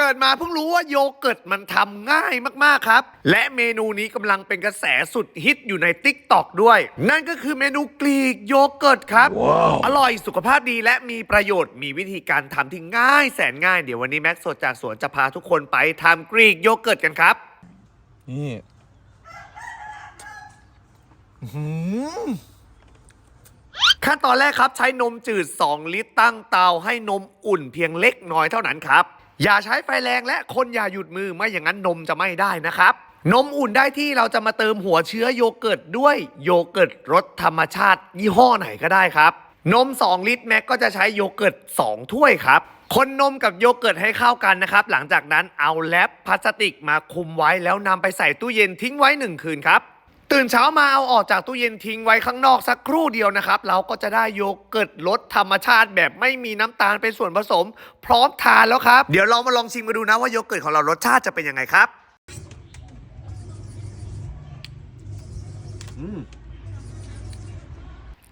เกิดมาเพิ่งรู้ว่าโยเกิร์ตมันทำง่ายมาก ๆ ครับ และเมนูนี้กำลังเป็นกระแสสุดฮิตอยู่ใน t ิ k t o k ด้วย นั่นก็คือเมนูกรีกโยเกิร์ตครับอร่อยสุขภาพดีและมีประโยชน์มีวิธีการทำที่ง่ายแสนง่าย เดี๋ยววันนี้แม็กซ์สดจากสวนจะพาทุกคนไปทำกรีกโยเกิร์ตกันครับ นี่อื้อหือขั้นตอนแรกครับใช้นมจืด 2 ลิตรตั้งเตาให้นมอุ่นเพียงเล็กน้อยเท่านั้นครับ อย่าใช้ไฟแรงและคนอย่าหยุดมือไม่อย่างนั้นนมจะไม่ได้นะครับ นมอุ่นได้ที่เราจะมาเติมหัวเชื้อโยเกิร์ตด้วยโยเกิร์ตรสธรรมชาติ ยี่ห้อไหนก็ได้ครับ นม 2 ลิตรแม็กก็จะใช้โยเกิร์ต2 ถ้วยครับคนนมกับโยเกิร์ตให้เข้ากันนะครับ หลังจากนั้นเอาแรปพลาสติกมาคุมไว้แล้วนำไปใส่ตู้เย็นทิ้งไว้ 1 คืนครับ ตื่นเช้ามาเอาออกจากตู้เย็นทิ้งไว้ข้างนอกสักครู่เดียวนะครับ เราก็จะได้โยเกิร์ตรสธรรมชาติแบบไม่มีน้ำตาลเป็นส่วนผสม พร้อมทานแล้วครับ เดี๋ยวเรามาลองชิมกันดูนะว่าโยเกิร์ตของเรารสชาติจะเป็นยังไงครับ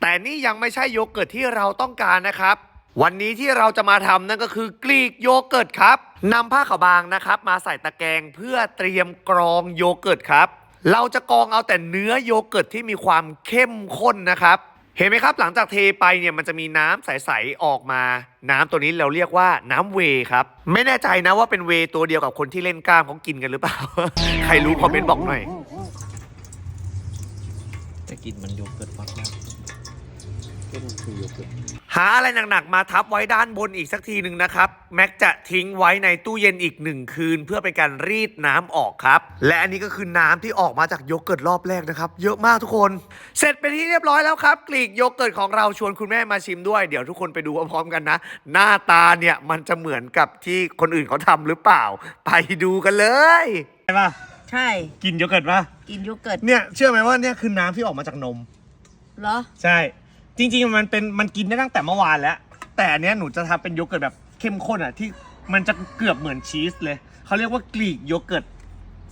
แต่นี่ยังไม่ใช่โยเกิร์ตที่เราต้องการนะครับ วันนี้ที่เราจะมาทำนั่นก็คือกรีกโยเกิร์ตครับนำผ้าขาวบางนะครับ มาใส่ตะแกรงเพื่อเตรียมกรองโยเกิร์ตครับ เราจะกรองเอาแต่เนื้อโยเกิร์ตที่มีความเข้มข้นนะครับ เห็นไหมครับ หลังจากเทไปเนี่ยมันจะมีน้ำใสๆออกมา น้ำตัวนี้เราเรียกว่าน้ำเวย์ครับ ไม่แน่ใจนะว่าเป็นเวย์ตัวเดียวกับคนที่เล่นกล้ามเขากินกันหรือเปล่า ใครรู้คอมเมนต์บอกหน่อย จะกินมันโยเกิร์ตมากมากก็มันคือโยเกิร์ต หาอะไรหนักๆมาทับไว้ด้านบนอีกสักทีหนึ่งนะครับ แม็กจะทิ้งไว้ในตู้เย็นอีกหนึ่งคืน เพื่อเป็นการรีดน้ำออกครับ และอันนี้ก็คือน้ำที่ออกมาจากโยเกิร์ตรอบแรกนะครับ เยอะมากทุกคน เสร็จเป็นที่เรียบร้อยแล้วครับ กลีกโยเกิร์ตของเราชวนคุณแม่มาชิมด้วย เดี๋ยวทุกคนไปดูพร้อมๆกันนะ หน้าตาเนี่ยมันจะเหมือนกับที่คนอื่นเขาทำหรือเปล่า ไปดูกันเลยใช่ป่ะใช่ กินโยเกิร์ตป่ะกินโยเกิร์ตเนี่ยเชื่อไหมว่าเนี่ยคือน้ำที่ออกมาจากนมเหรอใช่ จริงๆมันเป็นมันกินได้ตั้งแต่เมื่อวานแล้ว แต่อันเนี้ยหนูจะทำเป็นโยเกิร์ตแบบเข้มข้นอะที่มันจะเกือบเหมือนชีสเลยเขาเรียกว่ากรีกโยเกิร์ต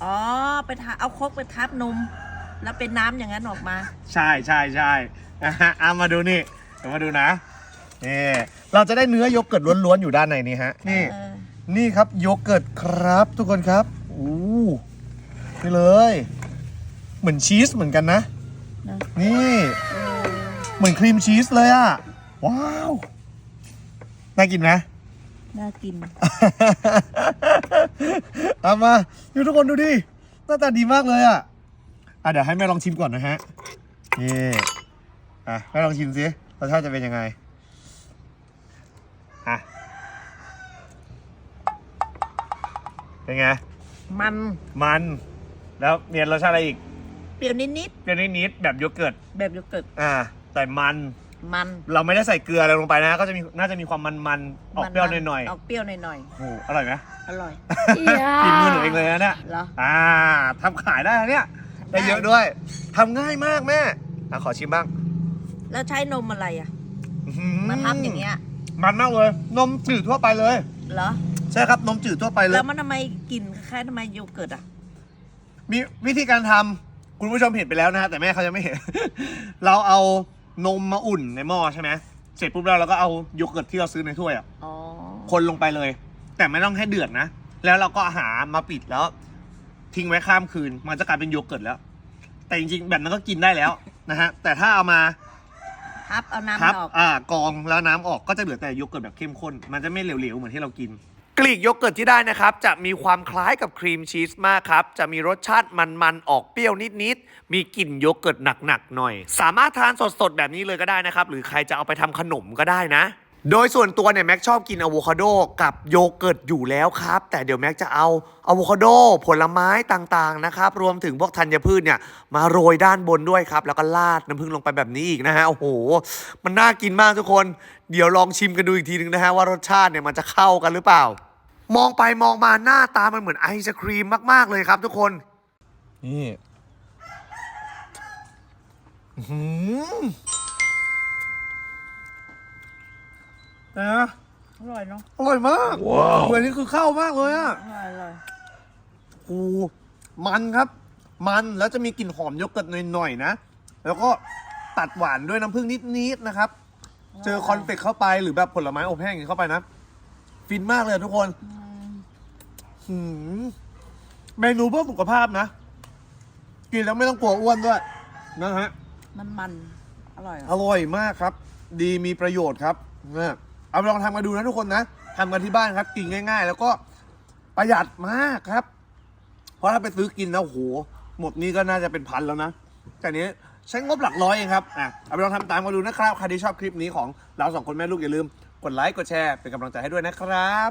อ๋อไปทาเอาโคกไปทับนม แล้วเป็นน้ำอย่างนั้นออกมา ใช่ใช่ใช่นะฮะเอามาดูนี่เดี๋ยวมาดูนะนี่เราจะได้เนื้อโยเกิร์ตล้วนๆอยู่ด้านในนี้ฮะนี่ เออนี่ครับโยเกิร์ตครับ ทุกคนครับอู้นี่เลย เหมือนชีสเหมือนกันนะ นะ นี่ เหมือนครีมชีสเลยอะว้าว น่ากินไหมน่ากิน เอามาดูทุกคนดูดิ หน้าตาดีมากเลยอะอะเดี๋ยวให้แม่ลองชิมก่อนนะฮะ นี่ อะแม่ลองชิมสิรสชาติจะเป็นยังไง อะ เป็นไง มัน มัน แล้วเนี่ยรสชาติอะไรอีก เปรี้ยวนิดเปรี้ยวนิดๆแบบโยเกิร์ต ๆ แบบโยเกิร์ต อ่า แต่มัน มันเราไม่ได้ใส่เกลืออะไรลงไปนะ ก็จะมีน่าจะมีความมันๆออกเปรี้ยวหน่อยออกเปรี้ยวหน่อยๆโอ้โหอร่อยไหมๆอร่อยกินมือหนูเองเลยนะเนี่ย เหรอ อ่าทำขายได้นะเนี่ยได้เยอะด้วยทำง่ายมากแม่อะขอชิมบ้างแล้วใช้นมอะไรอะอื้อหืมาทำอย่างเงี้ยมันมากเลย นมจืดทั่วไปเลย เหรอ ใช่ครับนมจืดทั่วไปเลยแล้วมันทำไมกลิ่นคล้ายๆทำไมโยเกิร์ตอะ มีวิธีการทำคุณผู้ชมเห็นไปแล้วนะฮะแต่แม่เขายังไม่เห็น เราเอา นมมาอุ่นในหม้อใช่ไหมเสร็จปุ๊บแล้วเราก็เอาโยเกิร์ตที่เราซื้อในถ้วยอะอ๋อคนลงไปเลย แต่ไม่ต้องให้เดือดนะ แล้วเราก็หามาปิดแล้ว ทิ้งไว้ข้ามคืน มันจะกลายเป็นโยเกิร์ตแล้ว แต่จริงๆแบบนั้นก็กินได้แล้วนะฮะแต่ถ้าเอามาทับเอาน้ำทัมับนออก อ่ากรองแล้วน้ำออกก็จะเหลือแต่โยเกิร์ตแบบเข้มข้น มันจะไม่เหลวๆเหมือนที่เรากิน กลีกโยเกิร์ตที่ได้นะครับ จะมีความคล้ายกับครีมชีสมากครับ จะมีรสชาติมันๆ ออกเปรี้ยวนิดๆ มีกลิ่นโยเกิร์ตหนักๆ หน่อย สามารถทานสดๆ แบบนี้เลยก็ได้นะครับ หรือใครจะเอาไปทำขนมก็ได้นะ โดยส่วนตัวเนี่ยแม็กชอบกินอะโวคาโดกับโยเกิร์ตอยู่แล้วครับ แต่เดี๋ยวแม็กจะเอาอะโวคาโดผลไม้ต่างๆนะครับ รวมถึงพวกธัญพืชเนี่ยมาโรยด้านบนด้วยครับ แล้วก็ราดน้ำผึ้งลงไปแบบนี้อีกนะฮะโอ้โห มันน่ากินมากทุกคน เดี๋ยวลองชิมกันดูอีกทีนึงนะฮะว่ารสชาติเนี่ยมันจะเข้ากันหรือเปล่า มองไปมองมาหน้าตามันเหมือนไอศครีมมากๆเลยครับ ทุกคนนี่ นะอร่อยเนาะอร่อยมากว้าวเหมือนนี่คือข้าวมากเลยอะอร่อยอร่อยโอ้มันครับ มันแล้วจะมีกลิ่นหอมโยเกิร์ตหน่อยๆนะ แล้วก็ตัดหวานด้วยน้ำผึ้งนิดๆนะครับ เจอคอนเฟกเข้าไปหรือแบบผลไม้อบแห้งอย่างนี้เข้าไปนะ ฟินมากเลยอะทุกคนอืมหืมเมนูเพื่อสุขภาพนะ กินแล้วไม่ต้องกลัวอ้วนด้วยนะฮะ มันมันอร่อย อร่อยมากครับ ดีมีประโยชน์ครับเนี่ย เอาไปลองทำกันดูนะทุกคนนะทำกันที่บ้านครับกินง่าย ๆ แล้วก็ประหยัดมากครับ เพราะถ้าไปซื้อกินนะโหหมดนี้ก็น่าจะเป็นพันแล้วนะแต่นี้ใช้งบหลักร้อยเองครับอะเอาไปลองทำตามกันดูนะครับใครที่ชอบคลิปนี้ของเราสองคนแม่ลูกอย่าลืมกดไลค์กดแชร์เป็นกำลังใจให้ด้วยนะครับ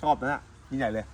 ชอบนะยิ่งใหญ่เลย